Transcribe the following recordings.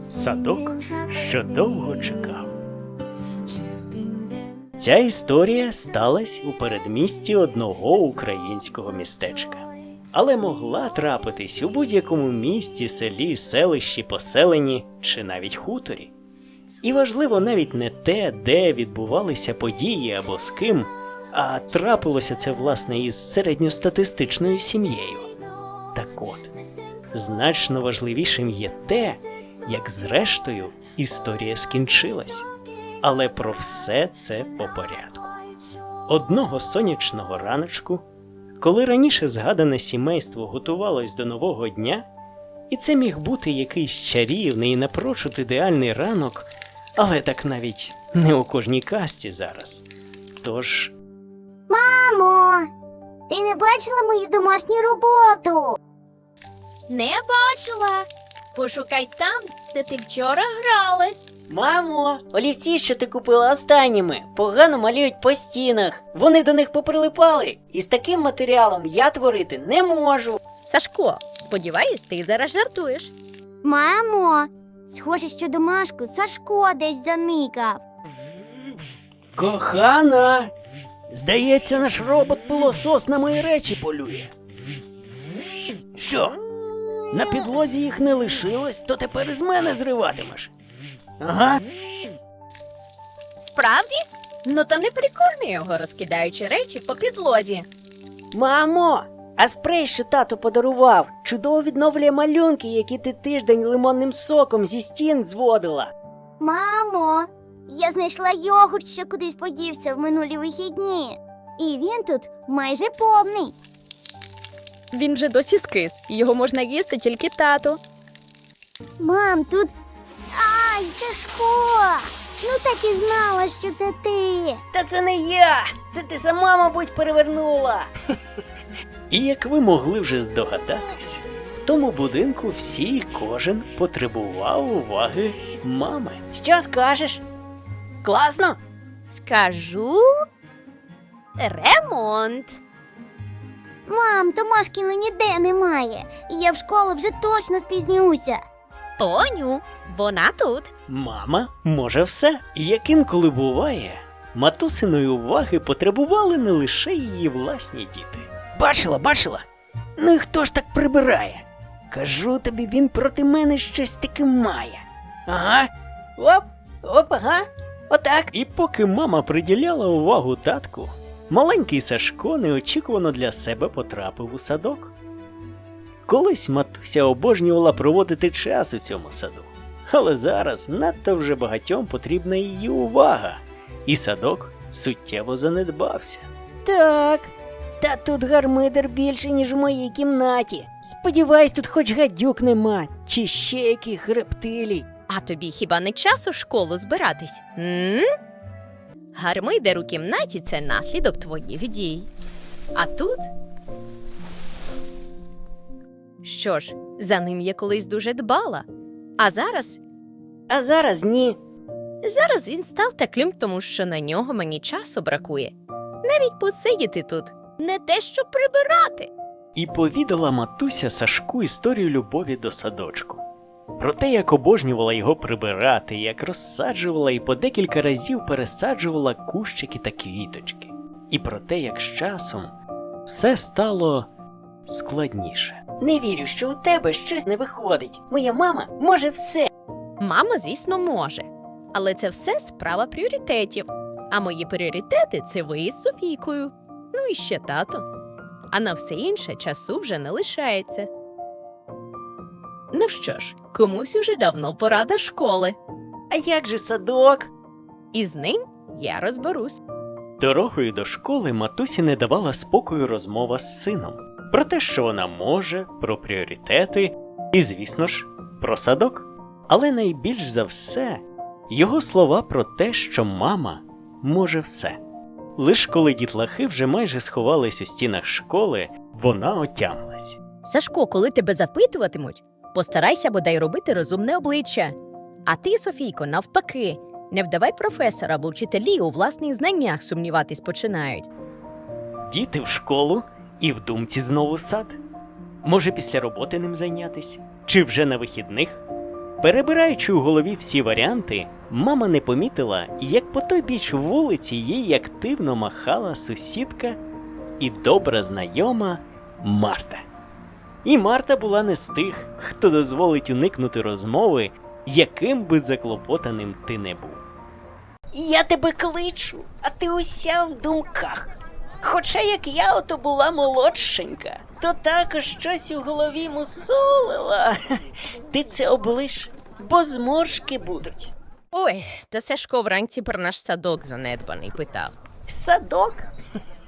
Садок, що довго чекав. Ця історія сталася у передмісті одного українського містечка, але могла трапитись у будь-якому місті, селі, селищі, поселенні чи навіть хуторі. І важливо навіть не те, де відбувалися події або з ким, а трапилося це власне із середньостатистичною сім'єю. Так от, значно важливішим є те, як зрештою історія скінчилась. Але про все це по порядку. Одного сонячного раночку, коли раніше згадане сімейство готувалось до нового дня, і це міг бути якийсь чарівний і напрочуд ідеальний ранок, але так навіть не у кожній касті зараз. Тож Мамо, ти не бачила мою домашню роботу? Не бачила. Пошукай там, де ти вчора гралась. Мамо, олівці, що ти купила останніми, погано малюють по стінах. Вони до них поприлипали, і з таким матеріалом я творити не можу. Сашко, сподіваюсь, ти зараз жартуєш. Мамо, схоже, що домашку Сашко десь заникав. Кохана! Здається, наш робот-пилосос на мої речі полює. Що? На підлозі їх не лишилось, то тепер із мене зриватимеш. Ага. Справді? Ну то не прикорми його, розкидаючи речі по підлозі. Мамо, а спрей, що тато подарував, чудово відновлює малюнки, які ти тиждень лимонним соком зі стін зводила. Мамо, я знайшла йогурт, що кудись подівся в минулі вихідні. І він тут майже повний. Він вже досі скис, і його можна їсти тільки тату. Мам, тут. Ай, Сашко! Ну так і знала, що це ти. Та це не я! Це ти сама, мабуть, перевернула. І як ви могли вже здогадатись, в тому будинку всі і кожен потребував уваги мами. Що скажеш? Класно? Скажу ремонт. Мам, Томашкіну ніде немає. Я в школу вже точно спізнюся. Тоню, вона тут. Мама може все. Як інколи буває, матусиної уваги потребували не лише її власні діти. Бачила, бачила? Ну і хто ж так прибирає? Кажу тобі, він проти мене щось таке має. Ага. Оп, оп, ага. Отак. І поки мама приділяла увагу татку, маленький Сашко неочікувано для себе потрапив у садок. Колись матуся обожнювала проводити час у цьому саду, але зараз надто вже багатьом потрібна її увага, і садок суттєво занедбався. Так. Та тут гармидер більше, ніж у моїй кімнаті. Сподіваюсь, тут хоч гадюк нема, чи ще яких рептилій. А тобі хіба не час у школу збиратись? М? Гармидер у кімнаті це наслідок твоїх дій. А тут. Що ж, за ним я колись дуже дбала. А зараз А зараз ні. Зараз він став таким, тому що на нього мені часу бракує. Навіть посидіти тут не те, що прибирати. І повідала матуся Сашку історію любові до садочку. Про те, як обожнювала його прибирати, як розсаджувала і по декілька разів пересаджувала кущики та квіточки. І про те, як з часом все стало складніше. Не вірю, що у тебе щось не виходить. Моя мама може все. Мама, звісно, може. Але це все справа пріоритетів. А мої пріоритети це ви із Софійкою. Ну і ще тато. А на все інше часу вже не лишається. Ну що ж, комусь уже давно пора до школи. А як же садок? І з ним я розберусь. Дорогою до школи матусі не давала спокою розмова з сином про те, що вона може, про пріоритети і, звісно ж, про садок. Але найбільш за все його слова про те, що мама може все. Лиш коли дітлахи вже майже сховались у стінах школи, вона отямилась. Сашко, коли тебе запитуватимуть, постарайся бодай робити розумне обличчя. А ти, Софійко, навпаки, не вдавай професора або вчителі у власних знаннях сумніватись починають. Діти в школу і в думці знову сад. Може, після роботи ним зайнятись? Чи вже на вихідних? Перебираючи у голові всі варіанти, мама не помітила, як по той біч вулиці їй активно махала сусідка і добра знайома Марта. І Марта була не з тих, хто дозволить уникнути розмови, яким би заклопотаним ти не був. Я тебе кличу, а ти уся в думках. Хоча як я ото була молодшенька, то також щось у голові мусолила. Ти це облиш, бо зморшки будуть. Ой, та Сашко вранці про наш садок занедбаний питав. Садок?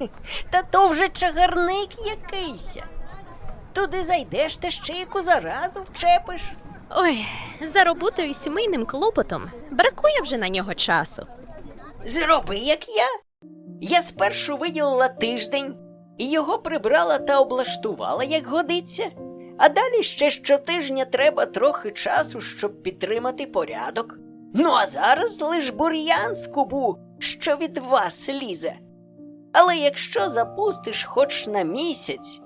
Та то вже чагарник якийсь. Туди зайдеш та ще яку заразу вчепиш. Ой, за роботою і сімейним клопотом бракує вже на нього часу. Зроби, як я. Я спершу виділила тиждень і його прибрала та облаштувала, як годиться. А далі ще щотижня треба трохи часу, щоб підтримати порядок. Ну а зараз лиш бур'ян з кубу, що від вас лізе. Але якщо запустиш хоч на місяць,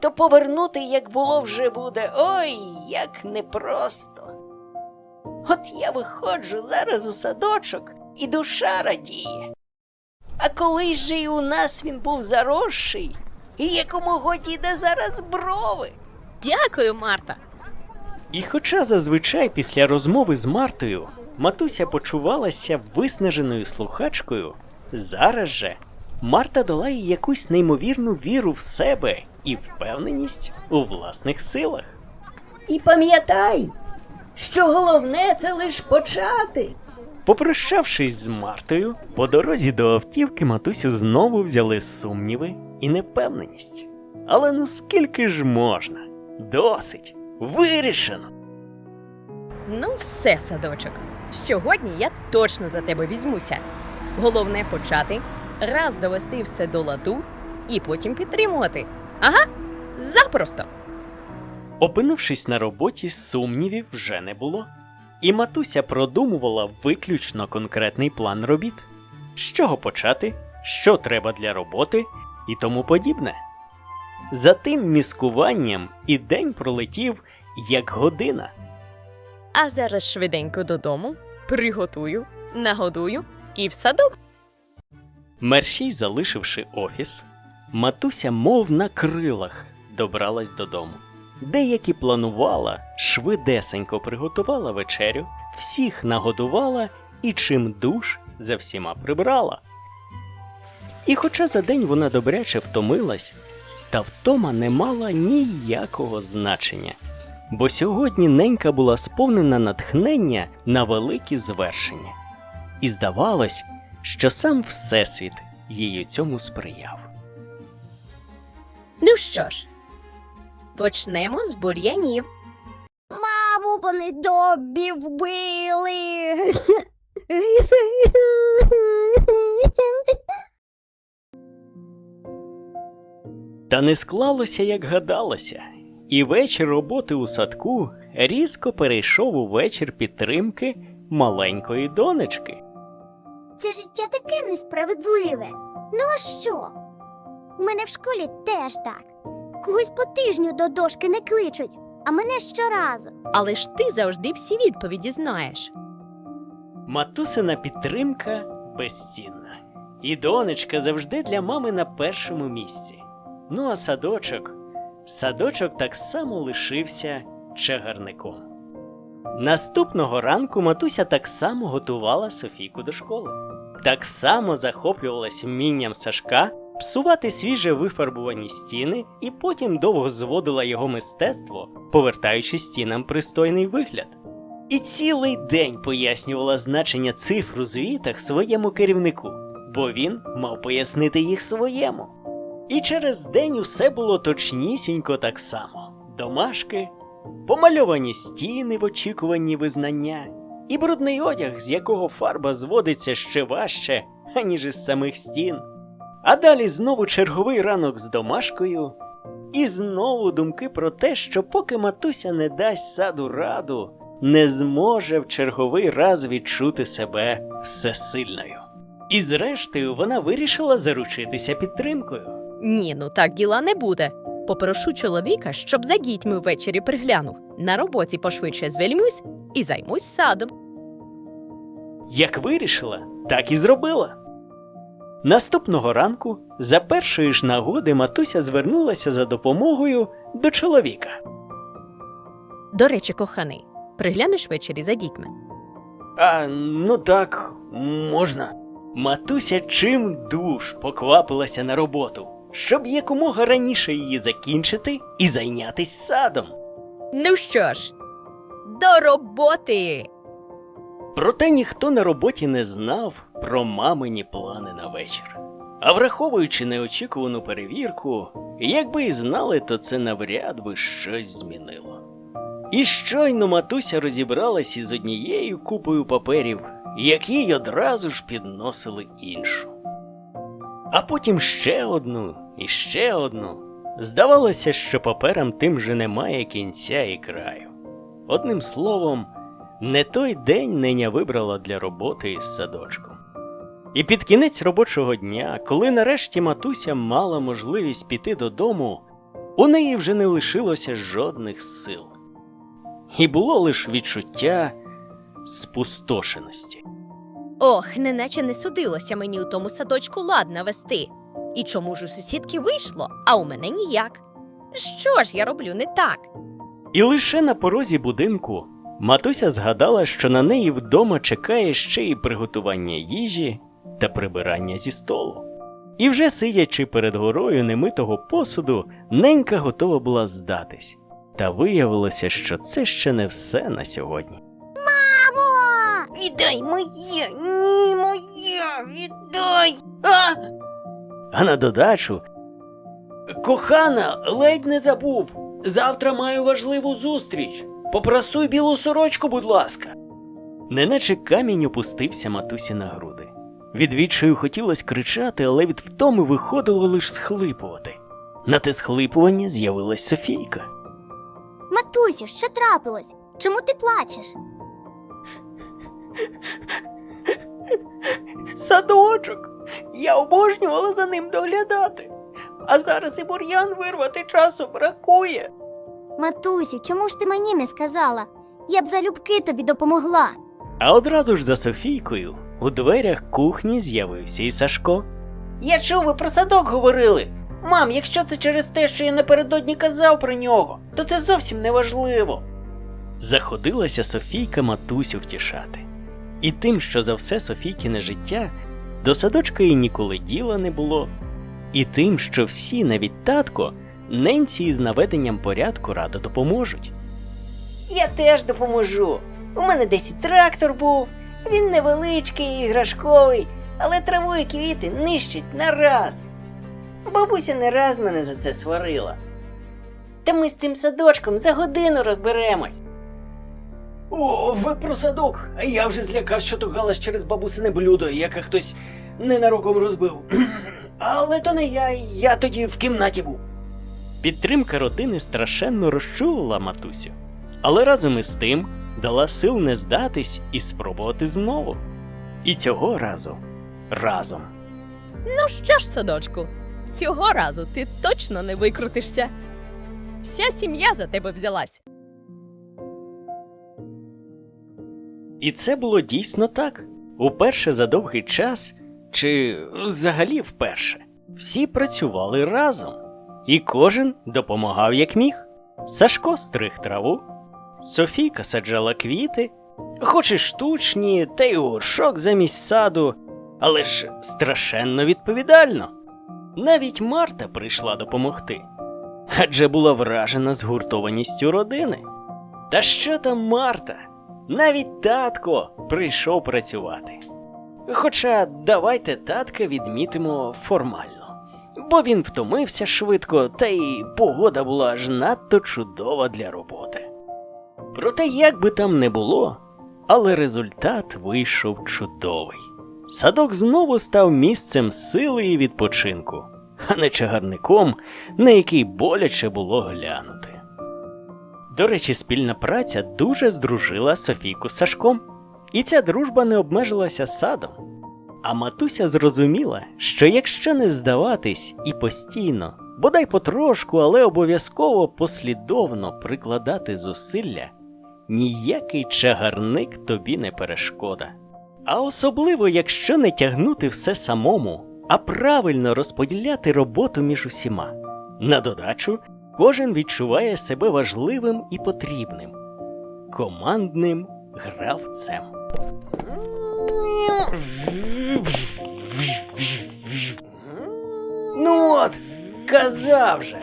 то повернути, як було, вже буде ой, як непросто. От я виходжу зараз у садочок, і душа радіє. А коли ж і у нас він був заросший, і як у мого зараз брови. Дякую, Марта. І хоча зазвичай після розмови з Мартою матуся почувалася виснаженою слухачкою, зараз же Марта дала їй якусь неймовірну віру в себе і впевненість у власних силах. І пам'ятай, що головне це лиш почати. Попрощавшись з Мартою, по дорозі до автівки матусю знову взяли сумніви і невпевненість. Але ну скільки ж можна? Досить, вирішено. Ну, все, садочок. Сьогодні я точно за тебе візьмуся. Головне почати, раз довести все до ладу і потім підтримувати. Ага, запросто. Опинившись на роботі, сумнівів вже не було. І матуся продумувала виключно конкретний план робіт, з чого почати, що треба для роботи і тому подібне. За тим міскуванням і день пролетів як година. А зараз швиденько додому, приготую, нагодую і в садок. Мерщій, залишивши офіс, матуся, мов на крилах, добралась додому. Деякі планувала, швидесенько приготувала вечерю, всіх нагодувала і чим душ за всіма прибрала. І хоча за день вона добряче втомилась, та втома не мала ніякого значення, бо сьогодні ненька була сповнена натхнення на великі звершення. І здавалось, що сам Всесвіт їй у цьому сприяв. Ну що ж, почнемо з бур'янів. Маму, вони добі вбили. Та не склалося, як гадалося, і вечір роботи у садку різко перейшов у вечір підтримки маленької донечки. Це життя таке несправедливе. Ну а що? У мене в школі теж так. Когось по тижню до дошки не кличуть, а мене щоразу. Але ж ти завжди всі відповіді знаєш. Матусина підтримка безцінна. І донечка завжди для мами на першому місці. Ну а садочок, садочок так само лишився чагарником. Наступного ранку матуся так само готувала Софійку до школи. Так само захоплювалась вмінням Сашка псувати свіже вифарбувані стіни і потім довго зводила його мистецтво, повертаючи стінам пристойний вигляд. І цілий день пояснювала значення цифр у звітах своєму керівнику, бо він мав пояснити їх своєму. І через день усе було точнісінько так само: домашки, помальовані стіни в очікуванні визнання, і брудний одяг, з якого фарба зводиться ще важче, аніж із самих стін. А далі знову черговий ранок з домашкою, і знову думки про те, що поки матуся не дасть саду раду, не зможе в черговий раз відчути себе всесильною. І зрештою вона вирішила заручитися підтримкою. Ні, ну так діла не буде. Попрошу чоловіка, щоб за дітьми ввечері приглянув. На роботі пошвидше звільнюсь і займусь садом. Як вирішила, так і зробила. Наступного ранку, за першої ж нагоди, матуся звернулася за допомогою до чоловіка. До речі, коханий, приглянеш ввечері за дітьми. А ну так, можна. Матуся чим душ поквапилася на роботу, щоб якомога раніше її закінчити і зайнятись садом. Ну що ж, до роботи! Проте ніхто на роботі не знав про мамині плани на вечір. А враховуючи неочікувану перевірку, якби і знали, то це навряд би щось змінило. І щойно матуся розібралась із однією купою паперів, як їй одразу ж підносили іншу. А потім ще одну і ще одну. Здавалося, що паперам тим же немає кінця і краю. Одним словом, не той день неня вибрала для роботи із садочком. І під кінець робочого дня, коли нарешті матуся мала можливість піти додому, у неї вже не лишилося жодних сил. І було лише відчуття спустошеності. Ох, неначе не судилося мені у тому садочку лад навести. І чому ж у сусідки вийшло, а у мене ніяк? Що ж я роблю не так? І лише на порозі будинку матуся згадала, що на неї вдома чекає ще й приготування їжі та прибирання зі столу. І вже сидячи перед горою немитого посуду, ненька готова була здатись. Та виявилося, що це ще не все на сьогодні. Віддай моє! Ні, моє! Віддай! А! А на додачу. Кохана, ледь не забув. Завтра маю важливу зустріч. Попросуй білу сорочку, будь ласка. Неначе камінь опустився матусі на груди. Від відчаю хотілося кричати, але від втоми виходило лише схлипувати. На те схлипування з'явилась Софійка. Матусю, що трапилось? Чому ти плачеш? Садочок. Я обожнювала за ним доглядати. А зараз і бур'ян вирвати часу бракує. Матусю, чому ж ти мені не сказала? Я б залюбки тобі допомогла. А одразу ж за Софійкою у дверях кухні з'явився і Сашко. Я чув, ви про садок говорили. Мам, якщо це через те, що я напередодні казав про нього, то це зовсім не важливо. Заходилася Софійка матусю втішати. І тим, що за все Софійкине життя до садочка їй ніколи діла не було, і тим, що всі, навіть татко, ненці із наведенням порядку радо допоможуть. Я теж допоможу. У мене десь і трактор був. Він невеличкий і іграшковий, але траву і квіти нищить на раз. Бабуся не раз мене за це сварила. Та ми з цим садочком за годину розберемось. О, ви про садок. А я вже злякав, що то галас через бабусине блюдо, яке хтось ненароком розбив. Але то не я, я тоді в кімнаті був. Підтримка родини страшенно розчулила матусю, але разом із тим дала сил не здатись і спробувати знову. І цього разу разом. Ну що ж, садочку, цього разу ти точно не викрутишся. Вся сім'я за тебе взялась. І це було дійсно так. Уперше за довгий час, чи взагалі вперше, всі працювали разом, і кожен допомагав як міг. Сашко стриг траву, Софійка саджала квіти, хоч і штучні, та й горшок замість саду, але ж страшенно відповідально. Навіть Марта прийшла допомогти, адже була вражена згуртованістю родини. Та що там Марта? Навіть татко прийшов працювати. Хоча давайте татка відмітимо формально, бо він втомився швидко, та й погода була аж надто чудова для роботи. Проте, як би там не було, але результат вийшов чудовий. Садок знову став місцем сили і відпочинку, а не чагарником, на який боляче було глянути. До речі, спільна праця дуже здружила Софійку з Сашком, і ця дружба не обмежилася садом. А матуся зрозуміла, що якщо не здаватись і постійно бодай потрошку, але обов'язково послідовно прикладати зусилля, ніякий чагарник тобі не перешкода. А особливо, якщо не тягнути все самому, а правильно розподіляти роботу між усіма. На додачу, кожен відчуває себе важливим і потрібним, командним гравцем. Ну от, казав же.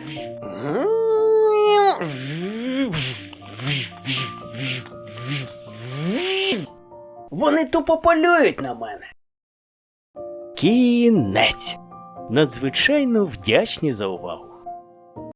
Вони тупо полюють на мене. Кінець. Надзвичайно вдячні за увагу.